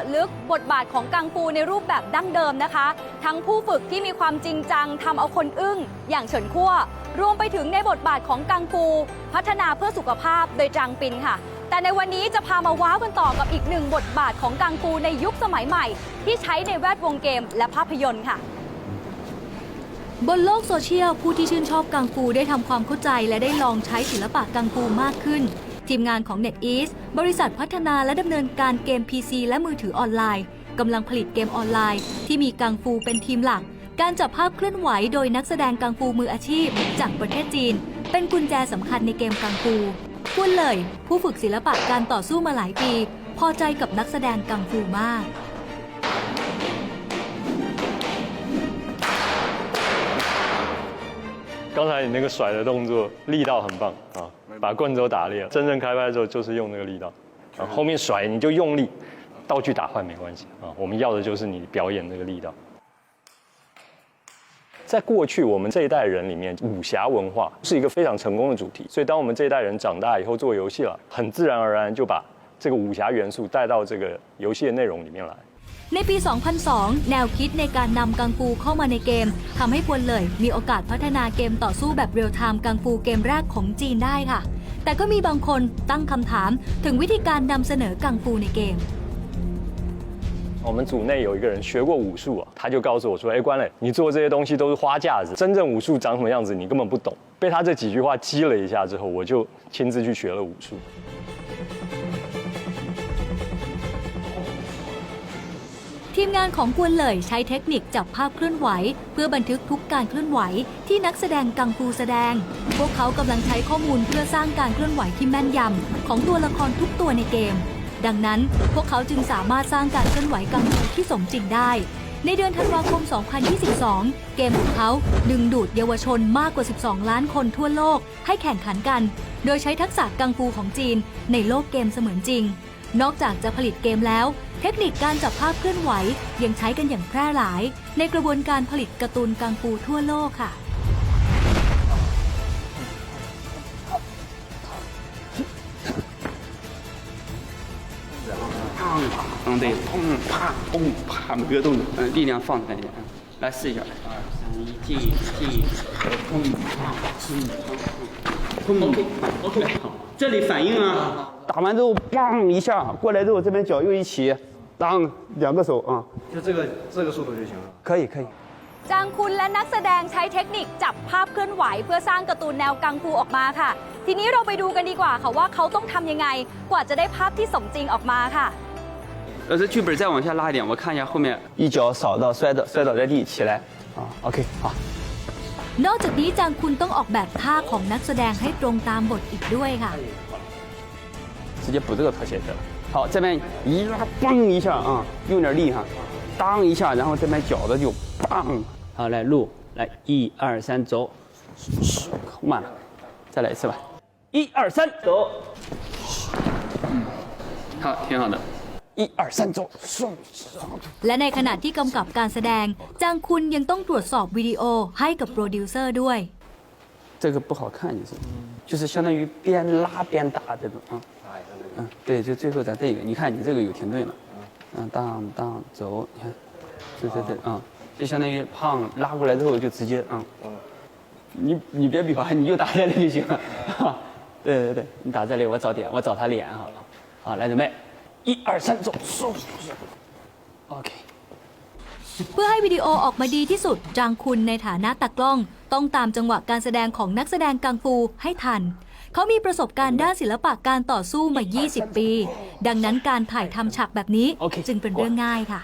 ะลึกบทบาทของกังฟูในรูปแบบดั้งเดิมนะคะ ทั้งผู้ฝึกที่มีความจริงจังทำเอาคนอึ้ง อย่างเฉินคั่วรวมไปถึงในบทบาทของกังฟูพัฒนาเพื่อสุขภาพโดยจางปินค่ะ แต่ในวันนี้จะพามาว้าวกันต่อกับอีกหนึ่งบทบาทของกังฟูในยุคสมัยใหม่ ที่ใช้ในแวดวงเกมและภาพยนตร์ค่ะบนโลกโซเชียล ผู้ที่ชื่นชอบกังฟูได้ทำความเข้าใจและได้ลองใช้ศิลปะกังฟูมากขึ้น ทีมงานของ NetEase บริษัทพัฒนาและดำเนินการเกม PC และมือถือออนไลน์กำลังผลิตเกมออนไลน์ ที่มีกังฟูเป็นทีมหลัก การจับภาพเคลื่อนไหวโดยนักแสดงกังฟูมืออาชีพ จากประเทศจีน เป็นกุญแจสำคัญในเกมกังฟูพูดเลย ผู้ฝึกศิลปะการต่อสู้มาหลายปี พอใจกับนักแสดงกังฟูมาก 刚才你那个甩的动作力道很棒啊，把棍子都打裂了。真正开拍的时候就是用那个力道，啊，后面甩你就用力，道具打坏没关系啊，我们要的就是你表演那个力道。在过去我们这一代人里面，武侠文化是一个非常成功的主题，所以当我们这一代人长大以后做游戏了，很自然而然就把这个武侠元素带到这个游戏的内容里面来。 ในปี 2002 แนวคิดในการนำกังฟูเข้ามาในเกมทำให้พวนเลยมีโอกาสพัฒนาเกมต่อสู้แบบเรียลไทม์กังฟูเกมแรกของจีนได้ค่ะ แต่ก็มีบางคนตั้งคำถามถึงวิธีการนำเสนอกังฟูในเกม 我们组内有一个人学过武术啊，他就告诉我说：“哎，关磊，你做这些东西都是花架子，真正武术长什么样子你根本不懂。”被他这几句话激了一下之后，我就亲自去学了武术。 ทีมงานของกวนเลยใช้เทคนิคจับภาพเคลื่อนไหว เพื่อบันทึกทุกการเคลื่อนไหวที่นักแสดงกังฟูแสดง พวกเขากำลังใช้ข้อมูลเพื่อสร้างการเคลื่อนไหวที่แม่นยำของตัวละครทุกตัวในเกม ดังนั้นพวกเขาจึงสามารถสร้างการเคลื่อนไหวกังฟูที่สมจริงได้ ในเดือนธันวาคม 2022 เกมของเขาดึงดูดเยาวชนมากกว่า 12 ล้านคนทั่วโลกให้แข่งขันกัน โดยใช้ทักษะกังฟูของจีนในโลกเกมเสมือนจริง นอกจากจะผลิตเกมแล้ว เทคนิคการจับภาพเคลื่อนไหว ยังใช้กันอย่างแพร่หลาย ในกระบวนการผลิตการ์ตูนกังฟูทั่วโลกค่ะ 嗯，对，砰啪砰啪，每个动作，嗯，力量放在那里，嗯，来试一下，二三一，进进，砰啪砰 砰，OK OK，好，这里反应啊，打完之后，梆一下过来之后，这边脚又一起，当两个手啊，就这个这个速度就行了。可以可以。 จางคุณและนักแสดงใช้เทคนิคจับภาพเคลื่อนไหว เพื่อสร้างการ์ตูนแนวกังฟูออกมาค่ะ ทีนี้เราไปดูกันดีกว่าค่ะว่าเขาต้องทำยังไง กว่าจะได้ภาพที่สมจริงออกมาค่ะ 呃，这剧本再往下拉一点，我看一下后面，一脚扫到摔倒，摔倒在地，起来，啊，OK，好。 นอกจากนี้จางคุณต้องออกแบบท่าของนักแสดงให้ตรงตามบทอีกด้วยค่ะ 直接补这个特写去了。好，这边一拉，嘣一下啊，用点力哈，当一下，然后这边脚的就棒。好，来录，来一二三走，慢了，再来一次吧，一二三走。嗯，好，挺好的。 一二三走，顺。 และในขณะที่กำกับการแสดง จางคุณยังต้องตรวจสอบวิดีโอให้กับโปรดิวเซอร์ด้วย 这个不好看就是，就是相当于边拉边打这种啊。嗯，对，就最后咱这个，你看你这个有停顿了，嗯，当当走，你看，对对对，啊、就相当于胖拉过来之后就直接啊，你你别比划，你就打这里就行了，哈，对对对，你打这里，我找点，我找他脸好了，好，来准备， 一二三走，嗖，OK。 เพื่อให้วิดีโอออกมาดีที่สุด จางคุณในฐานะตากล้อง ต้องตามจังหวะการแสดงของนักแสดงกังฟูให้ทัน เขามีประสบการณ์ด้านศิลปะการต่อสู้มา 20 ปี ดังนั้นการถ่ายทำฉากแบบนี้ โอเค จึงเป็นเรื่องง่ายค่ะ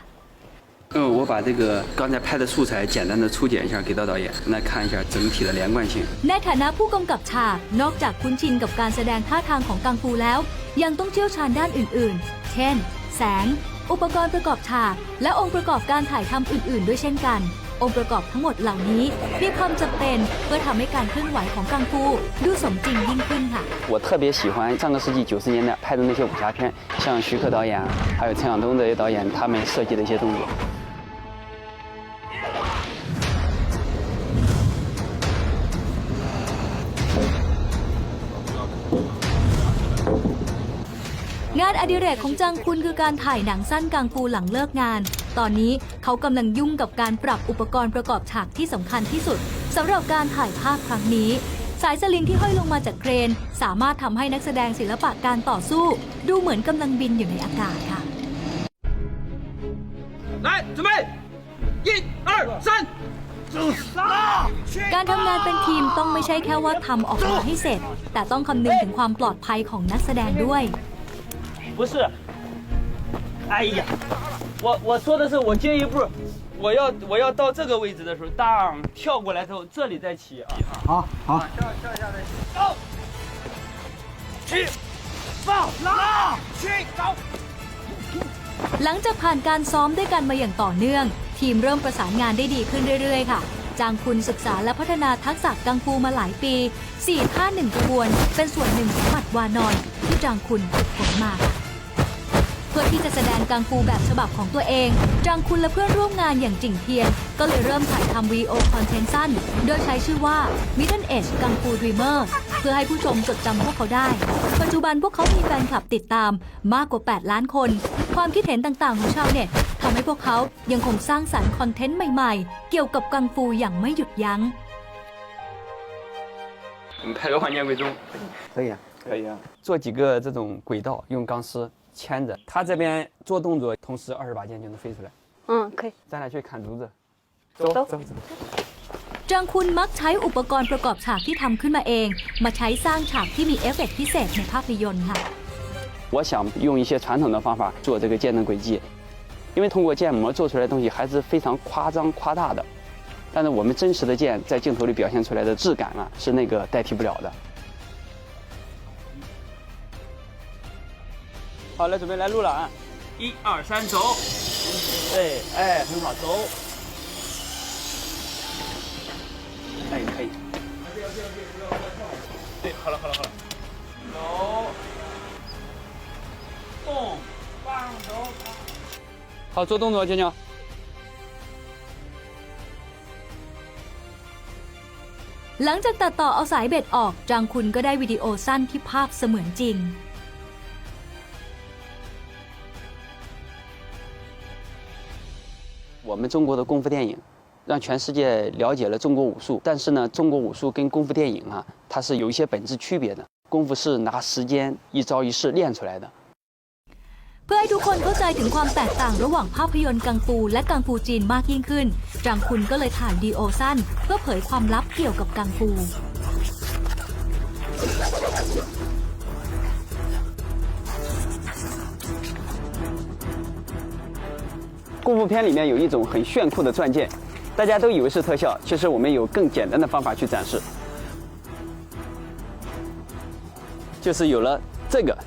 嗯，我把这个刚才拍的素材简单的粗剪一下给到导演，那看一下整体的连贯性。 ในฐานะผู้กำกับฉาก นอกจากคุ้นชินกับการแสดงท่าทางของกังฟูแล้ว ยังต้องเชี่ยวชาญด้านอื่น ๆ เช่น แสง อุปกรณ์ประกอบฉาก และองค์ประกอบการถ่ายทำอื่น ๆ ด้วยเช่นกัน องค์ประกอบทั้งหมดเหล่านี้มีความจำเป็นเพื่อทำให้การเคลื่อนไหวของกังฟูดูสมจริงยิ่งขึ้นค่ะ 我特别喜欢上个世纪九十年代拍的那些武侠片，像徐克导演啊，还有陈晓东这些导演他们设计的一些动作。 าน อดิเรกของจังคุณคือการถ่ายหนังสั้นกังฟูหลังเลิกงาน ตอนนี้เขากำลังยุ่งกับการปรับอุปกรณ์ประกอบฉากที่สำคัญที่สุดสำหรับการถ่ายภาพครั้งนี้ สายสลิงที่ห้อยลงมาจากเครน สามารถทำให้นักแสดงศิลปะการต่อสู้ ดูเหมือนกำลังบินอยู่ในอากาศค่ะ 来，准备，一二三， การทำงานเป็นทีมต้องไม่ใช่แค่ว่าทำออกมาให้เสร็จ แต่ต้องคำนึงถึงความปลอดภัยของนักแสดงด้วย 不是，哎呀，我我说的是我接一步，我要我要到这个位置的时候，当跳过来之后，这里再起啊，好好，起，放，拉，起，走。 หลังจากผ่านการซ้อมด้วยกันมาอย่างต่อเนื่อง ทีมเริ่มประสานงานได้ดีขึ้นเรื่อยๆ ค่ะ จางคุณศึกษาและพัฒนาทักษะกังฟูมาหลายปี 4 ท่าหนึ่งกระบวน เป็นส่วนหนึ่งของหมัดวานอน ที่จางคุณฝึกฝนมาค่ะ เ พื่อที่จะแสดงกังฟูแบบฉบับของตัวเอง จางคุณและเพื่อนร่วมงานอย่างจิงเทียน ก็เลยเริ่มถ่ายทำวีโอคอนเทนต์สั้น โดยใช้ชื่อว่า Middle Age กังฟู Dreamer เพื่อให้ผู้ชมจดจำพวกเขาได้ ปัจจุบันพวกเขามีแฟนคลับติดตามมากกว่า 8 ล้านคน ความคิดเห็นต่างๆของชาวเน็ตทำให้พวกเขายังคงสร้างสรรค์คอนเทนต์ใหม่ๆ เกี่ยวกับกังฟูอย่างไม่หยุดยั้ง 我们拍个万年归宗，可以啊，可以啊。做几个这种轨道，用钢丝 牵着，他这边做动作，同时二十把剑就能飞出来。嗯，可以。咱俩去砍竹子。走走走。 จางคุณมักใช้อุปกรณ์ประกอบฉากที่ทำขึ้นมาเอง มาใช้สร้างฉากที่มีเอฟเฟกต์พิเศษในภาพยนตร์ค่ะ 我想用一些传统的方法做这个剑的轨迹，因为通过建模做出来的东西还是非常夸张夸大的，但是我们真实的剑在镜头里表现出来的质感啊，是那个代替不了的。 好，来准备来录了啊！一二三，走。对，哎，很好，走。哎，可以。对，好了，好了，好了。走。动，放走。好，做动作，静静。 หลังจากตัดต่อเอาสายเบ็ดออก จางคุณก็ได้วิดีโอสั้นที่ภาพเสมือนจริง 我们中国的功夫电影，让全世界了解了中国武术。但是呢，中国武术跟功夫电影啊，它是有一些本质区别的。功夫是拿时间一招一式练出来的。 เพื่อให้ทุกคนเข้าใจถึงความแตกต่างระหว่างภาพยนตร์กังฟูและกังฟูจีนมากยิ่งขึ้น จางคุณก็เลยถ่ายวิดีโอสั้น เพื่อเผยความลับเกี่ยวกับกังฟู 功夫片里面有一种很炫酷的转剑，大家都以为是特效，其实我们有更简单的方法去展示，就是有了这个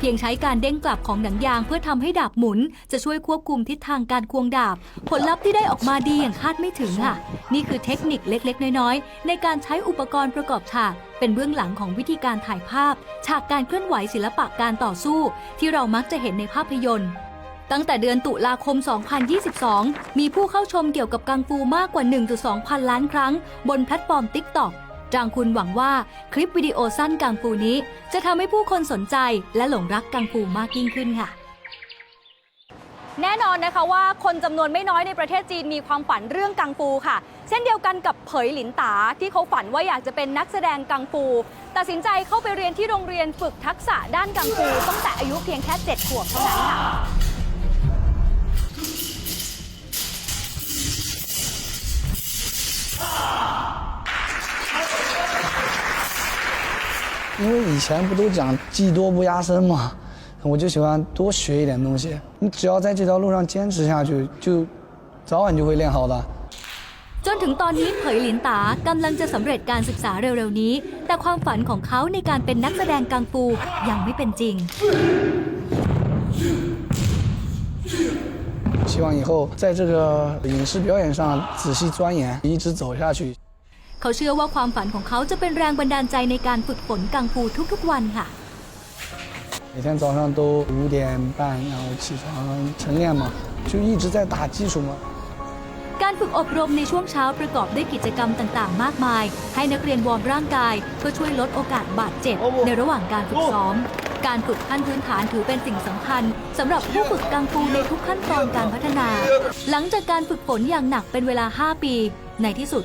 เพียงใช้การเด้งกลับของหนังยางเพื่อทำให้ดาบหมุน จะช่วยควบคุมทิศทางการควงดาบ ผลลัพธ์ที่ได้ออกมาดีอย่างคาดไม่ถึงค่ะ นี่คือเทคนิคเล็กๆ น้อยๆ ในการใช้อุปกรณ์ประกอบฉาก เป็นเบื้องหลังของวิธีการถ่ายภาพ ฉากการเคลื่อนไหวศิลปะการต่อสู้ ที่เรามักจะเห็นในภาพยนตร์ ตั้งแต่เดือนตุลาคม 2022 มีผู้เข้าชมเกี่ยวกับกังฟูมากกว่า 1.2 พันล้านครั้ง บนแพลตฟอร์ม TikTok จางคุณหวังว่าคลิปวิดีโอสั้นกังฟูนี้ จะทำให้ผู้คนสนใจและหลงรักกังฟูมากยิ่งขึ้นค่ะแน่นอนนะคะว่าคนจำนวนไม่น้อยในประเทศจีนมีความฝันเรื่องกังฟูค่ะ เช่นเดียวกันกับเผยหลินตาที่เขาฝันว่าอยากจะเป็นนักแสดงกังฟูตัดสินใจเข้าไปเรียนที่โรงเรียนฝึกทักษะด้านกังฟูตั้งแต่อายุเพียงแค่ 7 ขวบเท่านั้นค่ะ 以前不都讲技多不压身嘛，我就喜欢多学一点东西。你只要在这条路上坚持下去，就早晚就会练好的。 จนถึงตอนนี้เผยหลินตากำลังจะสำเร็จการศึกษาเร็วๆนี้ แต่ความฝันของเขาในการเป็นนักแสดงกังฟูยังไม่เป็นจริง 希望以后在这个影视表演上仔细钻研，一直走下去。 เขาเชื่อว่าความฝันของเขาจะเป็นแรงบันดาลใจในการฝึกฝนกังฟูทุกๆวันค่ะ 每天早上都五点半，然后起床晨练嘛，就一直在打基础嘛。 การฝึกอบรมในช่วงเช้าประกอบด้วยกิจกรรมต่างๆ มากมาย ให้นักเรียนวอร์มร่างกาย เพื่อช่วยลดโอกาสบาดเจ็บในระหว่างการฝึกซ้อม การฝึกขั้นพื้นฐานถือเป็นสิ่งสำคัญสำหรับผู้ฝึกกังฟูในทุกขั้นตอนการพัฒนา หลังจากการฝึกฝนอย่างหนักเป็นเวลา 5 ปี ในที่สุด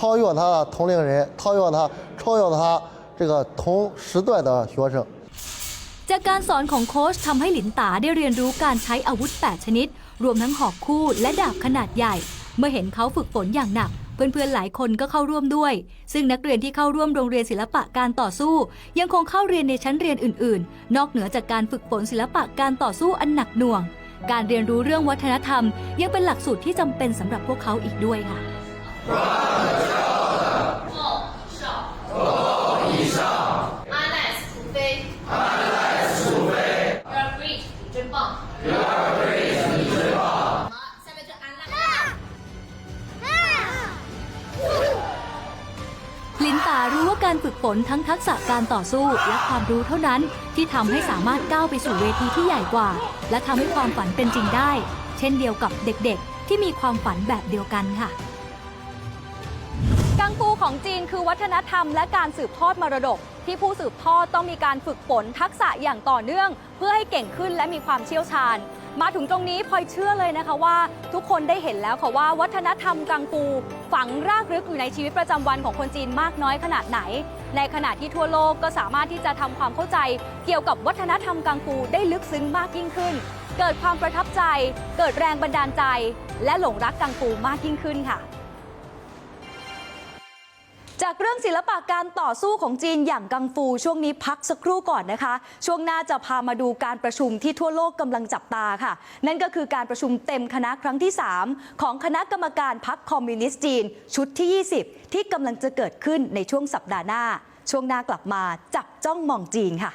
超越他的同龄人，超越他，超越他这个同时代的学生。 จากการสอนของโค้ชทำให้หลินตาได้เรียนรู้การใช้อาวุธ 8 ชนิด รวมทั้งหอกคู่และดาบขนาดใหญ่ เมื่อเห็นเขาฝึกฝนอย่างหนัก เพื่อนๆหลายคนก็เข้าร่วมด้วย ซึ่งนักเรียนที่เข้าร่วมโรงเรียนศิลปะการต่อสู้ ยังคงเข้าเรียนในชั้นเรียนอื่นๆ นอกเหนือจากการฝึกฝนศิลปะการต่อสู้อันหนักหน่วง การเรียนรู้เรื่องวัฒนธรรม ยังเป็นหลักสูตรที่จำเป็นสำหรับพวกเขาอีกด้วยค่ะ การฝึกฝนทั้งทักษะการต่อสู้และความรู้เท่านั้น ที่ทำให้สามารถก้าวไปสู่เวทีที่ใหญ่กว่า และทำให้ความฝันเป็นจริงได้ เช่นเดียวกับเด็กๆ ที่มีความฝันแบบเดียวกันค่ะ กังฟูของจีนคือวัฒนธรรมและการสืบทอดมรดก ที่ผู้สืบทอดต้องมีการฝึกฝนทักษะอย่างต่อเนื่อง เพื่อให้เก่งขึ้นและมีความเชี่ยวชาญ มาถึงตรงนี้พลอยเชื่อเลยนะคะว่า ทุกคนได้เห็นแล้วค่ะว่าวัฒนธรรมกังฟูฝังรากลึกอยู่ในชีวิตประจำวันของคนจีนมากน้อยขนาดไหน ในขณะที่ทั่วโลกก็สามารถที่จะทำความเข้าใจ เกี่ยวกับวัฒนธรรมกังฟูได้ลึกซึ้งมากยิ่งขึ้น เกิดความประทับใจ เกิดแรงบันดาลใจ และหลงรักกังฟูมากยิ่งขึ้นค่ะ จากเรื่องศิลปะการต่อสู้ของจีนอย่างกังฟูช่วงนี้พักสักครู่ก่อนนะคะ ช่วงหน้าจะพามาดูการประชุมที่ทั่วโลกกำลังจับตาค่ะ นั่นก็คือการประชุมเต็มคณะครั้งที่ 3 ของคณะกรรมการพรรคอมมิวนิสต์จีน ชุดที่ 20 ที่กำลังจะเกิดขึ้นในช่วงสัปดาห์หน้า ช่วงหน้ากลับมาจับจ้องมองจีนค่ะ